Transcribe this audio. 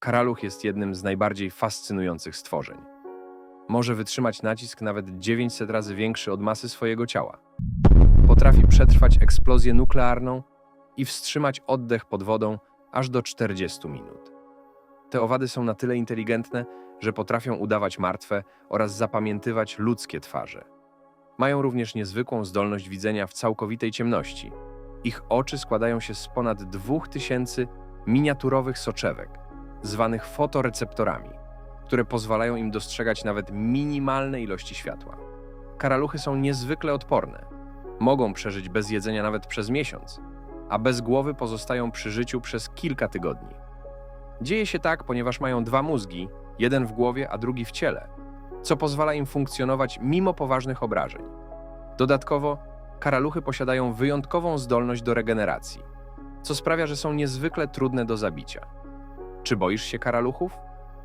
Karaluch jest jednym z najbardziej fascynujących stworzeń. Może wytrzymać nacisk nawet 900 razy większy od masy swojego ciała. Potrafi przetrwać eksplozję nuklearną i wstrzymać oddech pod wodą aż do 40 minut. Te owady są na tyle inteligentne, że potrafią udawać martwe oraz zapamiętywać ludzkie twarze. Mają również niezwykłą zdolność widzenia w całkowitej ciemności. Ich oczy składają się z ponad 2000 miniaturowych soczewek, zwanych fotoreceptorami, które pozwalają im dostrzegać nawet minimalne ilości światła. Karaluchy są niezwykle odporne. Mogą przeżyć bez jedzenia nawet przez miesiąc, a bez głowy pozostają przy życiu przez kilka tygodni. Dzieje się tak, ponieważ mają dwa mózgi, jeden w głowie, a drugi w ciele, co pozwala im funkcjonować mimo poważnych obrażeń. Dodatkowo, karaluchy posiadają wyjątkową zdolność do regeneracji, co sprawia, że są niezwykle trudne do zabicia. Czy boisz się karaluchów?